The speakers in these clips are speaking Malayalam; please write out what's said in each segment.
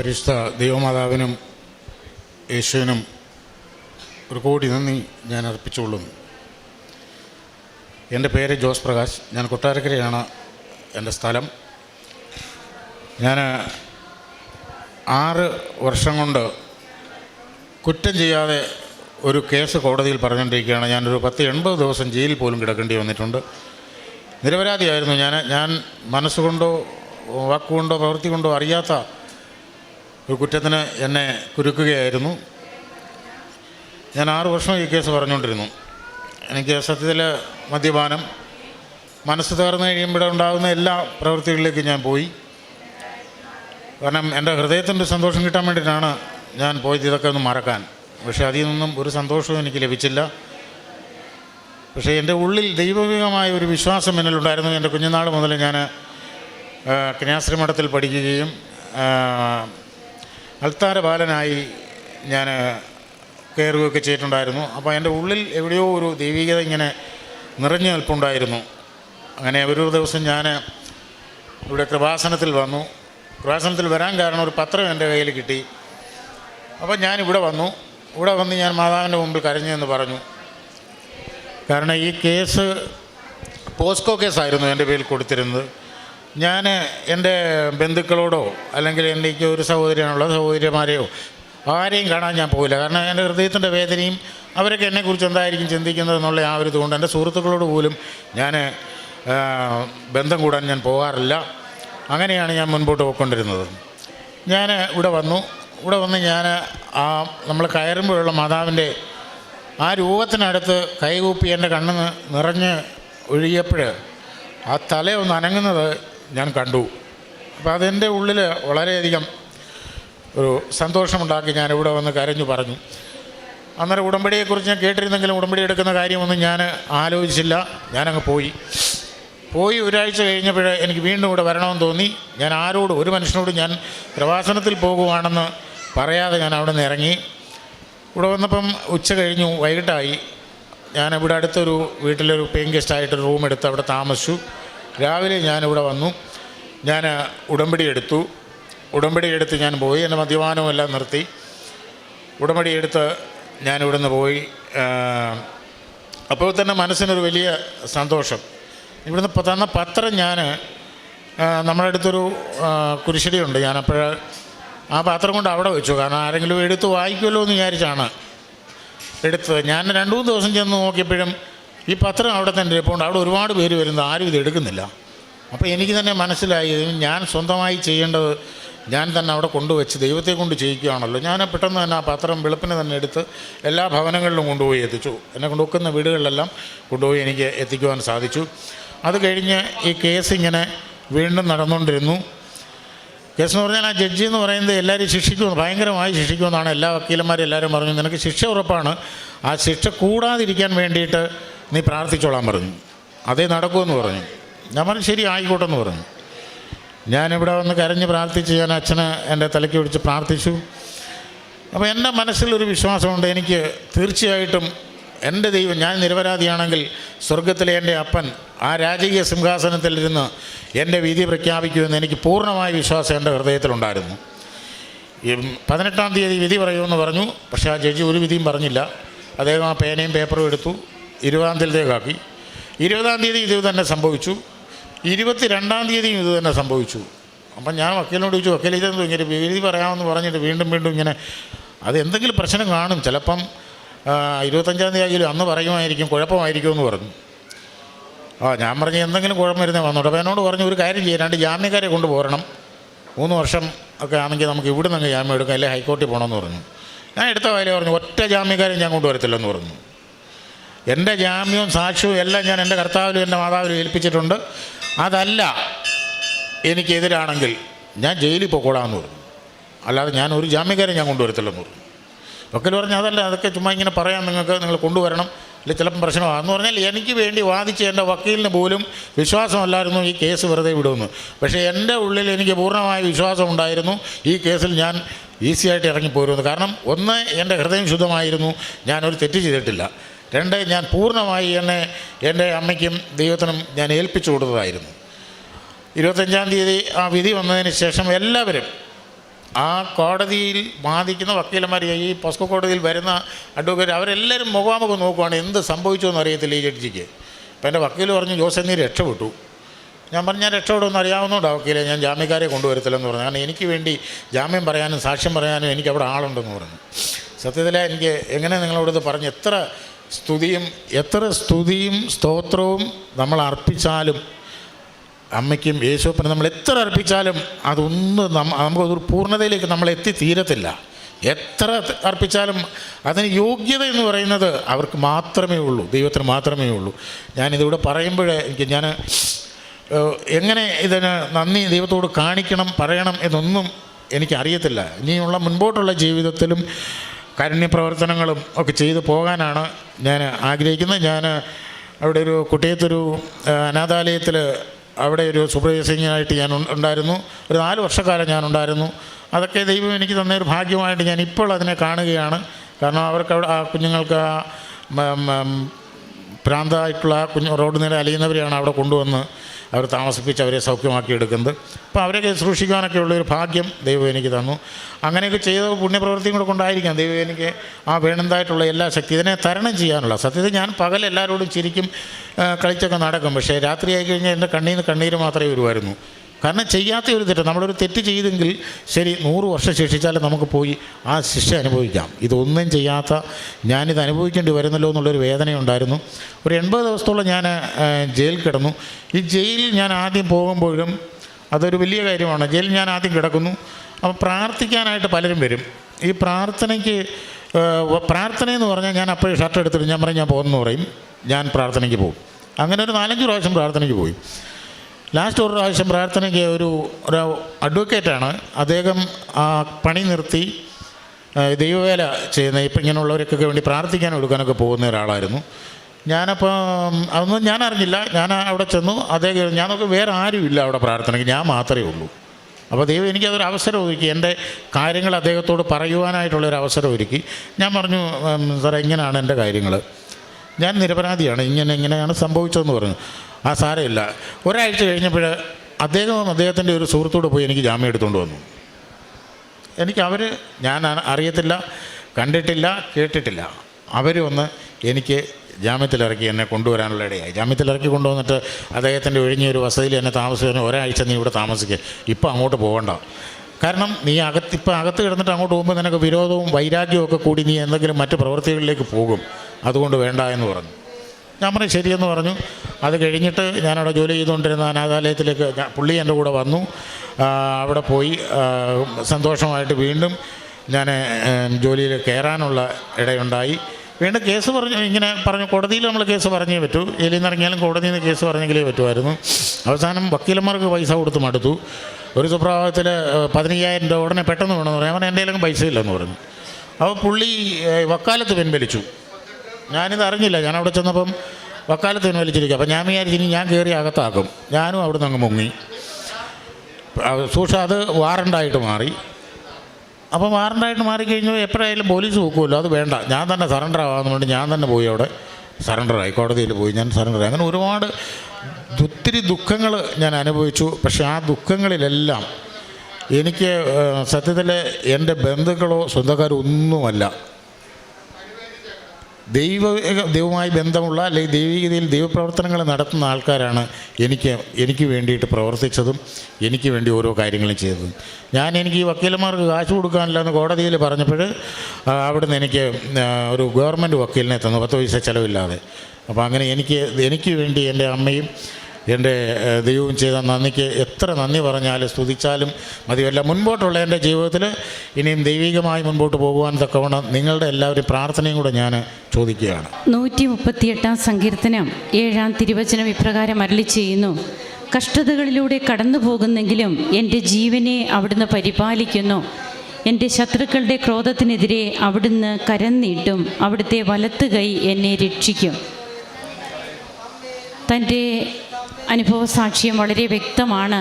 പരിശുദ്ധ ദൈവമാതാവിനും യേശുവിനും ഒരു കോടി നന്ദി ഞാൻ അർപ്പിച്ചുകൊള്ളുന്നു എന്റെ പേര് ജോസ് പ്രകാശ്. ഞാൻ കൊട്ടാരക്കരയാണ് എന്റെ സ്ഥലം. ഞാൻ ആറ് വർഷം കൊണ്ട് കുറ്റം ചെയ്യാതെ ഒരു കേസ് കോടതിയിൽ പറഞ്ഞുകൊണ്ടിരിക്കുകയാണ്. ഞാനൊരു പത്ത് എൺപത് ദിവസം ജയിലിൽ പോലും കിടക്കേണ്ടി വന്നിട്ടുണ്ട്. നിരപരാധിയായിരുന്നു ഞാൻ. ഞാൻ മനസ്സുകൊണ്ടോ വാക്കുകൊണ്ടോ പ്രവൃത്തി കൊണ്ടോ അറിയാത്ത ഒരു കുറ്റത്തിന് എന്നെ കുരുക്കുകയായിരുന്നു. ഞാൻ ആറ് വർഷം ഈ കേസ് പറഞ്ഞുകൊണ്ടിരുന്നു. എനിക്ക് സത്യത്തിൽ മദ്യപാനം മനസ്സ് തകർന്നു കഴിയുമ്പോൾ ഉണ്ടാകുന്ന എല്ലാ പ്രവൃത്തികളിലേക്കും ഞാൻ പോയി. കാരണം എന്റെ ഹൃദയത്തിന്റെ സന്തോഷം കിട്ടാൻ വേണ്ടിയിട്ടാണ് ഞാൻ പോയത് ഇതൊക്കെ ഒന്ന് മറക്കാൻ. പക്ഷേ അതിൽ നിന്നും ഒരു സന്തോഷവും എനിക്ക് ലഭിച്ചില്ല. പക്ഷേ എന്റെ ഉള്ളിൽ ദൈവവികമായ ഒരു വിശ്വാസം എന്നിലുണ്ടായിരുന്നു എന്റെ കുഞ്ഞുനാൾ മുതൽ ഞാൻ കന്യാശ്രീ മഠത്തിൽ പഠിക്കുകയും അൾത്താര ബാലനായി ഞാൻ കയറുകയൊക്കെ ചെയ്തിട്ടുണ്ടായിരുന്നു. അപ്പോൾ എന്റെ ഉള്ളിൽ എവിടെയോ ഒരു ദൈവികത ഇങ്ങനെ നിറഞ്ഞു നിൽപ്പുണ്ടായിരുന്നു. അങ്ങനെ ഒരു ദിവസം ഞാൻ ഇവിടെ കൃപാസനത്തിൽ വന്നു. കൃപാസനത്തിൽ വരാൻ കാരണം ഒരു പത്രം എന്റെ കയ്യിൽ കിട്ടി. അപ്പോൾ ഞാൻ ഇവിടെ വന്നു. ഇവിടെ വന്ന് ഞാൻ മാതാവിന്റെ മുമ്പിൽ കരഞ്ഞു എന്ന് പറഞ്ഞു. കാരണം ഈ കേസ് പോസ്കോ കേസായിരുന്നു എന്റെ പേരിൽ കൊടുത്തിരുന്നത്. ഞാൻ എന്റെ ബന്ധുക്കളോടോ അല്ലെങ്കിൽ എനിക്ക് ഒരു സഹോദരനുള്ള സഹോദരിമാരെയോ ആരെയും കാണാൻ ഞാൻ പോയില്ല കാരണം എന്റെ ഹൃദയത്തിന്റെ വേദനയും അവരൊക്കെ എന്നെക്കുറിച്ച് എന്തായിരിക്കും ചിന്തിക്കുന്നത് എന്നുള്ള ആ ഒരു ഇതുകൊണ്ട് എന്റെ സുഹൃത്തുക്കളോട് പോലും ഞാൻ ബന്ധം കൂടാൻ ഞാൻ പോകാറില്ല അങ്ങനെയാണ് ഞാൻ മുൻപോട്ട് പോയിക്കൊണ്ടിരുന്നത്. ഞാൻ ഇവിടെ വന്നു. ഇവിടെ വന്ന് ഞാൻ ആ നമ്മൾ കയറുമ്പോഴുള്ള മാതാവിന്റെ ആ രൂപത്തിനടുത്ത് കൈകൂപ്പി എന്റെ കണ്ണ് നി- നിറഞ്ഞ് ഒഴുകിയപ്പോൾ ആ തലയൊന്ന് അനങ്ങുന്നത് ഞാൻ കണ്ടു. അപ്പോൾ അതെന്റെ ഉള്ളിൽ വളരെയധികം ഒരു സന്തോഷമുണ്ടാക്കി ഞാൻ ഇവിടെ വന്ന് കരഞ്ഞു പറഞ്ഞു. അന്നേരം ഉടമ്പടിയെക്കുറിച്ച് ഞാൻ കേട്ടിരുന്നെങ്കിലും ഉടമ്പടി എടുക്കുന്ന കാര്യമൊന്നും ഞാൻ ആലോചിച്ചില്ല. ഞാനങ്ങ് പോയി. പോയി ഒരാഴ്ച കഴിഞ്ഞപ്പോൾ എനിക്ക് വീണ്ടും ഇവിടെ വരണമെന്ന് തോന്നി. ഞാൻ ആരോടും ഒരു മനുഷ്യനോട് ഞാൻ പ്രവാസനത്തിൽ പോകുവാണെന്ന് പറയാതെ ഞാൻ അവിടെ നിന്ന് ഇറങ്ങി. ഇവിടെ വന്നപ്പം ഉച്ച കഴിഞ്ഞു വൈകിട്ടായി. ഞാൻ ഇവിടെ അടുത്തൊരു വീട്ടിലൊരു പെയിൻ ഗസ്റ്റായിട്ട് റൂം എടുത്ത് അവിടെ താമസിച്ചു. രാവിലെ ഞാനിവിടെ വന്നു. ഞാൻ ഉടമ്പടി എടുത്തു. ഉടമ്പടി എടുത്ത് ഞാൻ പോയി. എന്റെ മദ്യപാനമെല്ലാം നിർത്തി. ഉടമ്പടി എടുത്ത് ഞാൻ ഇവിടുന്ന് പോയി. അപ്പോൾ തന്നെ മനസ്സിനൊരു വലിയ സന്തോഷം. ഇവിടുന്ന് തന്ന പത്രം ഞാൻ നമ്മുടെ അടുത്തൊരു കുരിശടിയുണ്ട്. ഞാനപ്പോൾ ആ പാത്രം കൊണ്ട് അവിടെ വെച്ചു. കാരണം ആരെങ്കിലും എടുത്ത് വായിക്കുമല്ലോ എന്ന് വിചാരിച്ചാണ് എടുത്തത്. ഞാൻ രണ്ട് മൂന്ന് ദിവസം ചെന്ന് നോക്കിയപ്പോഴും ഈ പത്രം അവിടെ തന്നെ ഇരിപ്പുണ്ട്. അവിടെ ഒരുപാട് പേര് വരുന്നത് ആരും ഇത് എടുക്കുന്നില്ല. അപ്പോൾ എനിക്ക് തന്നെ മനസ്സിലായി ഞാൻ സ്വന്തമായി ചെയ്യേണ്ടത് ഞാൻ തന്നെ അവിടെ കൊണ്ടുവച്ച് ദൈവത്തെ കൊണ്ട് ചെയ്യിക്കുകയാണല്ലോ. ഞാൻ പെട്ടെന്ന് തന്നെ ആ പത്രം വെളുപ്പിനെ തന്നെ എടുത്ത് എല്ലാ ഭവനങ്ങളിലും കൊണ്ടുപോയി എത്തിച്ചു. എന്നെ കൊണ്ട് ഒക്കുന്ന വീടുകളിലെല്ലാം കൊണ്ടുപോയി എനിക്ക് എത്തിക്കുവാൻ സാധിച്ചു. അത് കഴിഞ്ഞ് ഈ കേസ് ഇങ്ങനെ വീണ്ടും നടന്നുകൊണ്ടിരുന്നു. കേസ് എന്ന് പറഞ്ഞാൽ ആ ജഡ്ജി എന്ന് പറയുന്നത് എല്ലാവരും ശിക്ഷിക്കുമെന്ന് ഭയങ്കരമായി ശിക്ഷിക്കുമെന്നാണ് എല്ലാ വക്കീലന്മാരും എല്ലാവരും പറഞ്ഞു നിനക്ക് ശിക്ഷ ഉറപ്പാണ്. ആ ശിക്ഷ കൂടാതിരിക്കാൻ വേണ്ടിയിട്ട് നീ പ്രാർത്ഥിച്ചോളാൻ പറഞ്ഞു. അതേ നടക്കുമെന്ന് പറഞ്ഞു. ഞാൻ പറഞ്ഞു ശരി ആയിക്കോട്ടെ എന്ന് പറഞ്ഞു. ഞാനിവിടെ വന്ന് കരഞ്ഞ് പ്രാർത്ഥിച്ച് ഞാൻ അച്ഛനെ എന്റെ തലയ്ക്ക് പിടിച്ച് പ്രാർത്ഥിച്ചു. അപ്പോൾ എന്റെ മനസ്സിലൊരു വിശ്വാസമുണ്ട്. എനിക്ക് തീർച്ചയായിട്ടും എന്റെ ദൈവം ഞാൻ നിരപരാധിയാണെങ്കിൽ സ്വർഗത്തിലെ എന്റെ അപ്പൻ ആ രാജകീയ സിംഹാസനത്തിലിരുന്ന് എന്റെ വിധി പ്രഖ്യാപിക്കുമെന്ന് എനിക്ക് പൂർണമായ വിശ്വാസം എന്റെ ഹൃദയത്തിലുണ്ടായിരുന്നു. പതിനെട്ടാം തീയതി വിധി പറയുമെന്ന് പറഞ്ഞു. പക്ഷേ ആ ജഡ്ജി ഒരു വിധിയും പറഞ്ഞില്ല. അദ്ദേഹം ആ പേനയും പേപ്പറും എടുത്തു. ഇരുപതാം തീയതിയിലേക്കാക്കി ഇരുപതാം തീയതി ഇത് തന്നെ സംഭവിച്ചു. ഇരുപത്തി രണ്ടാം തീയതിയും ഇത് തന്നെ സംഭവിച്ചു. അപ്പം ഞാൻ വക്കീലിനോട് ചോദിച്ചു വക്കീൽ ഇതെന്തോ ഇങ്ങനെ എഴുതി പറയാമെന്ന് പറഞ്ഞിട്ട് വീണ്ടും വീണ്ടും ഇങ്ങനെ അത് എന്തെങ്കിലും പ്രശ്നം കാണും. ചിലപ്പം ഇരുപത്തഞ്ചാം തീയതി ആയാലും അന്ന് പറയുമായിരിക്കും കുഴപ്പമായിരിക്കും എന്ന് പറഞ്ഞു. ആ ഞാൻ പറഞ്ഞു എന്തെങ്കിലും കുഴപ്പം വരുന്നേ വന്നോട്ടെ അപ്പോൾ എന്നോട് പറഞ്ഞു ഒരു കാര്യം ചെയ്യാൻ രണ്ട് ജാമ്യക്കാരെ കൊണ്ടുപോരണം. മൂന്ന് വർഷം ഒക്കെ ആണെങ്കിൽ നമുക്ക് ഇവിടുന്ന് നിന്ന് ജാമ്യം എടുക്കാം അല്ലെങ്കിൽ ഹൈക്കോടതി പോകണമെന്ന് പറഞ്ഞു. ഞാൻ എടുത്ത കാര്യം പറഞ്ഞു ഒറ്റ ജാമ്യക്കാരെ ഞാൻ കൊണ്ടുവരത്തില്ലെന്ന് പറഞ്ഞു. എന്റെ ജാമ്യവും സാക്ഷ്യവും എല്ലാം ഞാൻ എന്റെ കർത്താവിലും എന്റെ മാതാവിലും ഏൽപ്പിച്ചിട്ടുണ്ട്. അതല്ല എനിക്കെതിരാണെങ്കിൽ ഞാൻ ജയിലിൽ പോയിക്കോളാമെന്ന് പറഞ്ഞു. അല്ലാതെ ഞാൻ ഒരു ജാമ്യക്കാരെ ഞാൻ കൊണ്ടുവരത്തില്ലെന്ന് പറഞ്ഞു. വക്കീൽ പറഞ്ഞു അതല്ല അതൊക്കെ ചുമ്മാ ഇങ്ങനെ പറയാൻ നിങ്ങൾക്ക് നിങ്ങൾ കൊണ്ടുവരണം അല്ലെങ്കിൽ ചിലപ്പം പ്രശ്നമാണെന്ന് പറഞ്ഞാൽ എനിക്ക് വേണ്ടി വാദിച്ച എന്റെ വക്കീലിന് പോലും വിശ്വാസമല്ലായിരുന്നു ഈ കേസ് വെറുതെ വിടുമെന്ന്. പക്ഷേ എന്റെ ഉള്ളിൽ എനിക്ക് പൂർണമായ വിശ്വാസം ഉണ്ടായിരുന്നു. ഈ കേസിൽ ഞാൻ ഈസിയായിട്ട് ഇറങ്ങിപ്പോരുമെന്ന്. കാരണം ഒന്ന് എന്റെ ഹൃദയം ശുദ്ധമായിരുന്നു. ഞാനൊരു തെറ്റ് ചെയ്തിട്ടില്ല. രണ്ട് ഞാൻ പൂർണമായി എന്നെ എന്റെ അമ്മയ്ക്കും ദൈവത്തിനും ഞാൻ ഏൽപ്പിച്ചു കൊടുത്തതായിരുന്നു. ഇരുപത്തഞ്ചാം തീയതി ആ വിധി വന്നതിന് ശേഷം എല്ലാവരും ആ കോടതിയിൽ വാദിക്കുന്ന വക്കീലന്മാർ ഈ പോസ്കോ കോടതിയിൽ വരുന്ന അഡ്വക്കേറ്റ് അവരെല്ലാവരും മുഖാമുഖം നോക്കുവാണ് എന്ത് സംഭവിച്ചു എന്ന് അറിയത്തില്ല ഈ ജഡ്ജിക്ക്. അപ്പം എന്റെ വക്കീൽ പറഞ്ഞു ജോസ് നീ രക്ഷപ്പെട്ടു. ഞാൻ പറഞ്ഞു ഞാൻ രക്ഷപ്പെടുമെന്ന് അറിയാവുന്നതുകൊണ്ട് വക്കീലെ ഞാൻ ജാമ്യക്കാരെ കൊണ്ടുവരത്തില്ലെന്ന് പറഞ്ഞു. കാരണം എനിക്ക് വേണ്ടി ജാമ്യം പറയാനും സാക്ഷ്യം പറയാനും എനിക്ക് അവിടെ ആളുണ്ടെന്ന് പറഞ്ഞു. സത്യത്തിൽ എനിക്ക് എങ്ങനെ നിങ്ങളോട് ഇത് പറഞ്ഞു എത്ര സ്തുതിയും എത്ര സ്തുതിയും സ്തോത്രവും നമ്മൾ അർപ്പിച്ചാലും അമ്മയ്ക്കും യേശുപ്പനും നമ്മൾ എത്ര അർപ്പിച്ചാലും അതൊന്നും നമുക്കൊരു പൂർണതയിലേക്ക് നമ്മൾ എത്തിത്തീരത്തില്ല എത്ര അർപ്പിച്ചാലും അതിന് യോഗ്യത എന്ന് പറയുന്നത് അവർക്ക് മാത്രമേ ഉള്ളൂ. ദൈവത്തിന് മാത്രമേ ഉള്ളൂ. ഞാനിതിവിടെ പറയുമ്പോഴേ എനിക്ക് ഞാൻ എങ്ങനെ ഇതിന് നന്ദി ദൈവത്തോട് കാണിക്കണം പറയണം എന്നൊന്നും എനിക്കറിയത്തില്ല. ഇനിയുള്ള മുൻപോട്ടുള്ള ജീവിതത്തിലും കാരുണ്യപ്രവർത്തനങ്ങളും ഒക്കെ ചെയ്തു പോകാനാണ് ഞാൻ ആഗ്രഹിക്കുന്നത്. ഞാൻ അവിടെ ഒരു കുട്ടിയത്തൊരു അനാഥാലയത്തിൽ അവിടെ ഒരു സൂപ്പർവൈസിങ്ങായിട്ട് ഞാൻ ഉണ്ടായിരുന്നു. ഒരു നാല് വർഷക്കാലം ഞാനുണ്ടായിരുന്നു അതൊക്കെ ദൈവം എനിക്ക് തന്ന ഒരു ഭാഗ്യമായിട്ട് ഞാൻ ഇപ്പോൾ അതിനെ കാണുകയാണ്. കാരണം അവർക്ക് അവിടെ ആ കുഞ്ഞുങ്ങൾക്ക് ആ മ- ആ കുഞ്ഞു റോഡ് നേരെ അലിയുന്നവരെയാണ് അവിടെ കൊണ്ടുവന്ന് അവർ താമസിപ്പിച്ച് അവരെ സൗഖ്യമാക്കി എടുക്കുന്നത്. അപ്പോൾ അവരെയൊക്കെ സൂക്ഷിക്കാനൊക്കെ ഉള്ളൊരു ഭാഗ്യം ദൈവം എനിക്ക് തന്നു. അങ്ങനെയൊക്കെ ചെയ്ത പുണ്യപ്രവൃത്തിയും കൂടെ കൊണ്ടായിരിക്കാം ദൈവം എനിക്ക് ആ വേണ്ടതായിട്ടുള്ള എല്ലാ ശക്തി ഇതിനെ തരണം ചെയ്യാനുള്ള സത്യത്തിൽ ഞാൻ പകൽ എല്ലാവരോടും ചിരിക്കും കളിച്ചൊക്കെ നടക്കും. പക്ഷേ രാത്രിയായി കഴിഞ്ഞാൽ എന്റെ കണ്ണീർ കണ്ണീര് മാത്രമേ വരുമായിരുന്നു. കാരണം ചെയ്യാത്ത ഒരു തെറ്റ്. നമ്മളൊരു തെറ്റ് ചെയ്തെങ്കിൽ ശരി നൂറ് വർഷം ശിക്ഷിച്ചാലും നമുക്ക് പോയി ആ ശിക്ഷ അനുഭവിക്കാം. ഇതൊന്നും ചെയ്യാത്ത ഞാനിത് അനുഭവിക്കേണ്ടി വരുന്നല്ലോ എന്നുള്ളൊരു വേദനയുണ്ടായിരുന്നു. ഒരു എൺപത് ദിവസത്തോളം ഞാൻ ജയിലിൽ കിടന്നു. ഈ ജയിലിൽ ഞാൻ ആദ്യം പോകുമ്പോഴും അതൊരു വലിയ കാര്യമാണ്. ജയിലിൽ ഞാൻ ആദ്യം കിടക്കുന്നു. അപ്പോൾ പ്രാർത്ഥിക്കാനായിട്ട് പലരും വരും. ഈ പ്രാർത്ഥനയ്ക്ക് പ്രാർത്ഥന എന്ന് പറഞ്ഞാൽ ഞാൻ അപ്പോഴും ഷർട്ട് എടുത്തിട്ട് ഞാൻ പറയും ഞാൻ പോകുന്നു പറയും. ഞാൻ പ്രാർത്ഥനയ്ക്ക് പോകും. അങ്ങനെ ഒരു നാലഞ്ച് പ്രാവശ്യം പ്രാർത്ഥനയ്ക്ക് പോയി. ലാസ്റ്റ് ഒരു പ്രാവശ്യം പ്രാർത്ഥനയ്ക്ക് ഒരു ഒരു അഡ്വക്കേറ്റാണ്. അദ്ദേഹം ആ പണി നിർത്തി ദൈവവേല ചെയ്യുന്ന ഇപ്പം ഇങ്ങനെയുള്ളവർക്കൊക്കെ വേണ്ടി പ്രാർത്ഥിക്കാൻ എടുക്കാനൊക്കെ പോകുന്ന ഒരാളായിരുന്നു. ഞാനപ്പോൾ അതൊന്നും ഞാൻ അറിഞ്ഞില്ല. ഞാൻ അവിടെ ചെന്നു. അദ്ദേഹം ഞാൻ നോക്കി വേറെ ആരുമില്ല അവിടെ പ്രാർത്ഥനയ്ക്ക്. ഞാൻ മാത്രമേ ഉള്ളൂ. അപ്പോൾ ദൈവം എനിക്കതൊരു അവസരം ഒരുക്കി. എന്റെ കാര്യങ്ങൾ അദ്ദേഹത്തോട് പറയുവാനായിട്ടുള്ളൊരു അവസരം ഒരുക്കി. ഞാൻ പറഞ്ഞു സാറേ ഇങ്ങനെയാണ് എന്റെ കാര്യങ്ങൾ. ഞാൻ നിരപരാധിയാണ്. ഇങ്ങനെ ഇങ്ങനെയാണ് സംഭവിച്ചതെന്ന് പറഞ്ഞു. ആ സാരമില്ല. ഒരാഴ്ച കഴിഞ്ഞപ്പോൾ അദ്ദേഹവും അദ്ദേഹത്തിന്റെ ഒരു സുഹൃത്തോട് പോയി എനിക്ക് ജാമ്യം എടുത്തുകൊണ്ട് വന്നു. എനിക്ക് അവർ ഞാൻ അറിയത്തില്ല കണ്ടിട്ടില്ല കേട്ടിട്ടില്ല. അവർ വന്ന് എനിക്ക് ജാമ്യത്തിലിറക്കി എന്നെ കൊണ്ടുവരാനുള്ള ഇടയായി. ജാമ്യത്തിലിറക്കി കൊണ്ടുവന്നിട്ട് അദ്ദേഹത്തിന്റെ ഒഴിഞ്ഞ ഒരു വസതിയിൽ എന്നെ താമസിക്കുന്ന ഒരാഴ്ച നീ ഇവിടെ താമസിക്കുക ഇപ്പം അങ്ങോട്ട് പോകണ്ട കാരണം നീ അകത്ത് ഇപ്പം അകത്ത് കിടന്നിട്ട് അങ്ങോട്ട് പോകുമ്പോൾ നിനക്ക് വിരോധവും വൈരാഗ്യവും ഒക്കെ കൂടി നീ എന്തെങ്കിലും മറ്റ് പ്രവൃത്തികളിലേക്ക് പോകും. അതുകൊണ്ട് വേണ്ട എന്ന് പറഞ്ഞു. ഞാൻ പറഞ്ഞു ശരിയെന്ന് പറഞ്ഞു. അത് കഴിഞ്ഞിട്ട് ഞാനവിടെ ജോലി ചെയ്തുകൊണ്ടിരുന്ന അനാഥാലയത്തിലേക്ക് പുള്ളി എന്റെ കൂടെ വന്നു. അവിടെ പോയി. സന്തോഷമായിട്ട് വീണ്ടും ഞാൻ ജോലിയിൽ കയറാനുള്ള ഇടയുണ്ടായി. വീണ്ടും കേസ് പറഞ്ഞു ഇങ്ങനെ പറഞ്ഞു കോടതിയിൽ നമ്മൾ കേസ് പറഞ്ഞേ പറ്റൂ. ജയിലിൽ നിന്ന് ഇറങ്ങിയാലും കോടതിയിൽ നിന്ന് കേസ് പറഞ്ഞെങ്കിലേ പറ്റുമായിരുന്നു. അവസാനം വക്കീലന്മാർക്ക് പൈസ കൊടുത്ത് മടുത്തു. ഒരു സുപ്രഭാതത്തിൽ പതിനയ്യായിരം രൂപ ഉടനെ പെട്ടെന്ന് വേണമെന്ന് പറഞ്ഞു. അവൻ എന്റെ പൈസ ഇല്ലെന്ന് പറഞ്ഞു. അപ്പോൾ പുള്ളി വക്കാലത്ത് പിൻവലിച്ചു. ഞാനിത് അറിഞ്ഞില്ല. ഞാൻ അവിടെ ചെന്നപ്പം വക്കാലത്ത് പിൻവലിച്ചിരിക്കുക. അപ്പം ഞാൻ വിചാരിച്ചു ഇനി ഞാൻ കയറി അകത്താക്കും. ഞാനും അവിടെ നിന്ന് അങ്ങ് മുങ്ങി. സൂക്ഷ അത് വാറണ്ടായിട്ട് മാറി. അപ്പോൾ വാറണ്ടായിട്ട് മാറിക്കഴിഞ്ഞാൽ എപ്പോഴായാലും പോലീസ് നോക്കുമല്ലോ. അത് വേണ്ട. ഞാൻ തന്നെ സറണ്ടർ ആവാമെന്ന് വേണ്ടി ഞാൻ തന്നെ പോയി അവിടെ സറണ്ടറായി കോടതിയിൽ പോയി ഞാൻ സറണ്ടറായി അങ്ങനെ ഒരുപാട് ഒത്തിരി ദുഃഖങ്ങൾ ഞാൻ അനുഭവിച്ചു. പക്ഷേ ആ ദുഃഖങ്ങളിലെല്ലാം എനിക്ക് സത്യത്തിൽ എന്റെ ബന്ധുക്കളോ സ്വന്തക്കാരോ ഒന്നുമല്ല. ദൈവ ദൈവമായി ബന്ധമുള്ള അല്ലെങ്കിൽ ദൈവികതയിൽ ദൈവപ്രവർത്തനങ്ങൾ നടത്തുന്ന ആൾക്കാരാണ് എനിക്ക് എനിക്ക് വേണ്ടിയിട്ട് പ്രവർത്തിച്ചതും എനിക്ക് വേണ്ടി ഓരോ കാര്യങ്ങളും ചെയ്തതും. ഞാൻ എനിക്ക് ഈ വക്കീലന്മാർക്ക് കാശ് കൊടുക്കാനില്ല എന്ന് കോടതിയിൽ പറഞ്ഞപ്പോൾ അവിടുന്ന് എനിക്ക് ഒരു ഗവൺമെന്റ് വക്കീലിനെ തന്നു. പത്ത് പൈസ ചിലവില്ലാതെ. അപ്പോൾ അങ്ങനെ എനിക്ക് എനിക്ക് വേണ്ടി എന്റെ അമ്മയും എന്റെ ദൈവം ചെയ്ത നന്ദിക്ക് എത്ര നന്ദി പറഞ്ഞാലും സ്തുതിച്ചാലും മതിയല്ല മുൻപോട്ടുള്ള എന്റെ ജീവിതത്തിൽ ഇനിയും ദൈവികമായി മുൻപോട്ട് പോകുവാൻ തക്കവണ്ണം നിങ്ങളുടെ എല്ലാവരും പ്രാർത്ഥനയും കൂടെ ഞാൻ ചോദിക്കുകയാണ്. നൂറ്റി മുപ്പത്തിയെട്ടാം സങ്കീർത്തനം ഏഴാം തിരുവചനം ഇപ്രകാരം അരളി ചെയ്യുന്നു. കഷ്ടതകളിലൂടെ കടന്നു പോകുന്നെങ്കിലും എന്റെ ജീവനെ അവിടുന്ന് പരിപാലിക്കുന്നു. എന്റെ ശത്രുക്കളുടെ ക്രോധത്തിനെതിരെ അവിടുന്ന് കരം നീട്ടും. അവിടുത്തെ വലത്ത് കൈ എന്നെ രക്ഷിക്കും. തന്റെ അനുഭവ സാക്ഷ്യം വളരെ വ്യക്തമാണ്.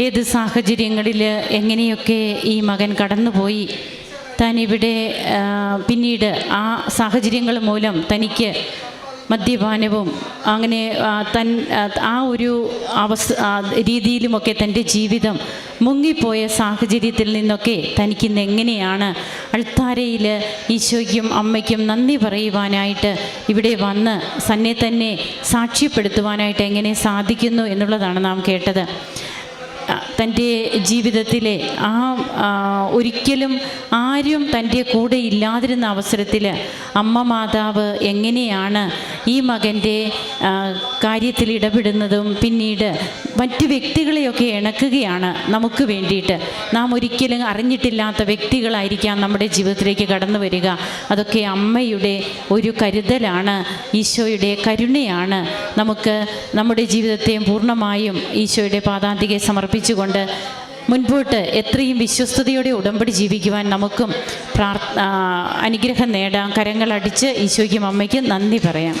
ഏത് സാഹചര്യങ്ങളിൽ എങ്ങനെയൊക്കെ ഈ മകൻ കടന്നുപോയി താൻ ഇവിടെ പിന്നീട് ആ സാഹചര്യങ്ങൾ മൂലം തനിക്ക് മദ്യപാനവും അങ്ങനെ തൻ ആ, ഒരു അവസ്ഥ ആ, രീതിയിലുമൊക്കെ തന്റെ ജീവിതം മുങ്ങിപ്പോയ സാഹചര്യത്തിൽ നിന്നൊക്കെ തനിക്കിന്ന് എങ്ങനെയാണ് അൾത്താരയിൽ ഈശോയ്ക്കും അമ്മയ്ക്കും നന്ദി പറയുവാനായിട്ട് ഇവിടെ വന്ന് തന്നെ തന്നെ സാക്ഷ്യപ്പെടുത്തുവാനായിട്ട് എങ്ങനെ സാധിക്കുന്നു എന്നുള്ളതാണ് നാം കേട്ടത്. തന്റെ ജീവിതത്തിലെ ആ ഒരിക്കലും ആരും തന്റെ കൂടെ ഇല്ലാതിരുന്ന അവസരത്തിൽ അമ്മ മാതാവ് എങ്ങനെയാണ് ഈ മകന്റെ കാര്യത്തിൽ ഇടപെടുന്നതും പിന്നീട് മറ്റു വ്യക്തികളെയൊക്കെ ഇണക്കുകയാണ് നമുക്ക് വേണ്ടിയിട്ട്. നാം ഒരിക്കലും അറിഞ്ഞിട്ടില്ലാത്ത വ്യക്തികളായിരിക്കാം നമ്മുടെ ജീവിതത്തിലേക്ക് കടന്നു വരിക. അതൊക്കെ അമ്മയുടെ ഒരു കരുതലാണ് ഈശോയുടെ കരുണയാണ്. നമുക്ക് നമ്മുടെ ജീവിതത്തെ പൂർണമായും ഈശോയുടെ പാതാന്തികെ സമർപ്പിച്ചുകൊണ്ട് മുൻപോട്ട് എത്രയും വിശ്വസ്തയോടെ ഉടമ്പടി ജീവിക്കുവാൻ നമുക്കും പ്രാർ അനുഗ്രഹം നേടാം. കരങ്ങളടിച്ച് ഈശോയ്ക്കും അമ്മയ്ക്കും നന്ദി പറയാം.